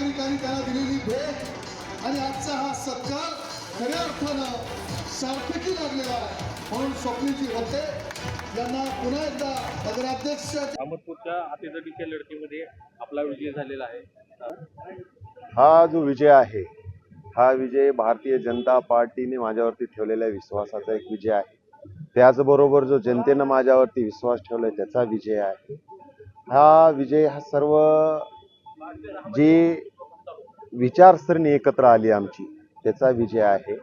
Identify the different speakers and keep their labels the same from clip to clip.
Speaker 1: नागरिकांनी त्यांना दिलेली भेट आणि आजचा हा सत्कार खऱ्या अर्थानं सार्थकी लागलेला आहे. म्हणून स्वप्नीजी होते. यांना पुन्हा एकदा नगराध्यक्ष
Speaker 2: अहमदपूरच्या हातीजडीच्या लढतीमध्ये आपला विजय झालेला आहे.
Speaker 3: हा जो विजय आहे हा विजय भारतीय जनता पार्टीने माझ्यावरती ठेवलेल्या विश्वासाचा एक विजय आहे. त्याचबरोबर जो जनतेनं माझ्यावरती विश्वास ठेवलाय त्याचा विजय आहे. हा विजय हा सर्व जी विचारसरणी एकत्र आली आमची. त्याचा विजय आहे.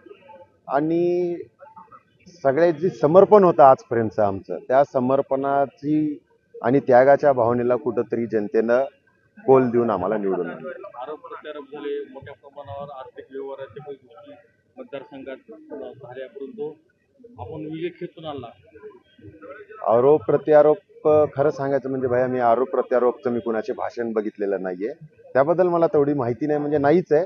Speaker 3: आणि सगळ्यात जे समर्पण होतं आजपर्यंतचं आमचं त्या समर्पणाची आणि त्यागाच्या भावनेला कुठंतरी जनतेनं कोल देऊन आम्हाला निवडून आणलं.
Speaker 2: आरोप प्रत्यारोप झाले मोठ्या प्रमाणावर आर्थिक व्यवहाराच्या काही गोष्टी मतदारसंघात झाल्या परंतु आपण विजय खेचून आणला.
Speaker 3: आरोप प्रत्यारोप खरं सांगायचं म्हणजे भैया मी आरोप प्रत्यारोपचं मी कुणाचे भाषण बघितलेलं नाहीये. त्याबद्दल मला तेवढी माहिती नाही म्हणजे नाहीच आहे.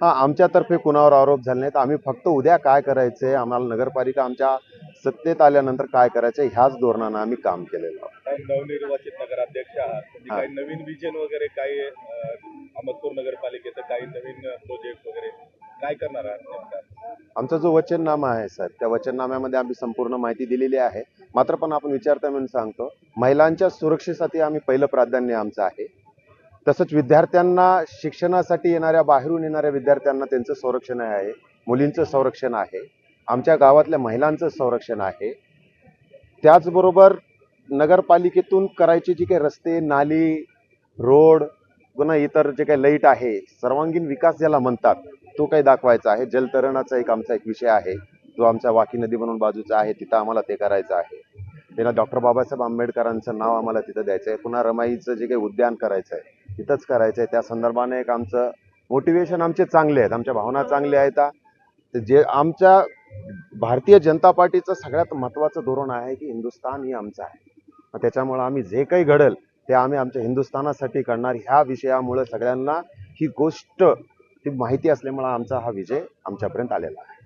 Speaker 3: हा आमच्यातर्फे कुणावर आरोप झाले नाहीत. आम्ही फक्त उद्या काय करायचंय आम्हाला नगरपालिका आमच्या सत्तेत आल्यानंतर काय करायचंय ह्याच धोरणानं आम्ही काम केलेलं
Speaker 4: नवनिर्वाचित नगराध्यक्ष आहात. नवीन विजन वगैरे काही अहमदपूर नगरपालिकेचं काही नवीन प्रोजेक्ट वगैरे काय करणार आहात
Speaker 3: आमचा जो वचननामा आहे सर त्या वचननाम्यामध्ये आम्ही संपूर्ण माहिती दिलेली आहे. मात्र पण आपण विचारता म्हणून सांगतो महिलांच्या सुरक्षेसाठी आम्ही पहिलं प्राधान्य आमचं आहे. तसंच विद्यार्थ्यांना शिक्षणासाठी येणाऱ्या बाहेरून येणाऱ्या विद्यार्थ्यांना त्यांचं संरक्षण आहे मुलींचं संरक्षण आहे आमच्या गावातल्या महिलांचं संरक्षण आहे. त्याचबरोबर नगरपालिकेतून करायचे जे काही रस्ते नाली रोड पुन्हा इतर जे काही लाइट आहे सर्वांगीण विकास ज्याला म्हणतात तो काही दाखवायचा आहे. जलतरणाचा एक आमचा एक विषय आहे. जो आमच्या वाकी नदी म्हणून बाजूचा आहे तिथं आम्हाला ते करायचं आहे. त्याला डॉक्टर बाबासाहेब आंबेडकरांचं नाव आम्हाला तिथं द्यायचं आहे पुन्हा रमाईचं जे काही उद्यान करायचं आहे तिथंच करायचं आहे त्या संदर्भाने एक आमचं मोटिवेशन आमचे चांगले आहेत. आमच्या भावना चांगल्या आहेत. जे आमच्या भारतीय जनता पार्टीचं सगळ्यात महत्त्वाचं धोरण आहे की हिंदुस्थान ही आमचं आहे. त्याच्यामुळं आम्ही जे काही घडल ते आम्ही आमच्या हिंदुस्थानासाठी करणार. ह्या विषयामुळे सगळ्यांना ही गोष्ट ती माहिती असल्यामुळं आमचा हा विजय आमच्यापर्यंत आलेला आहे.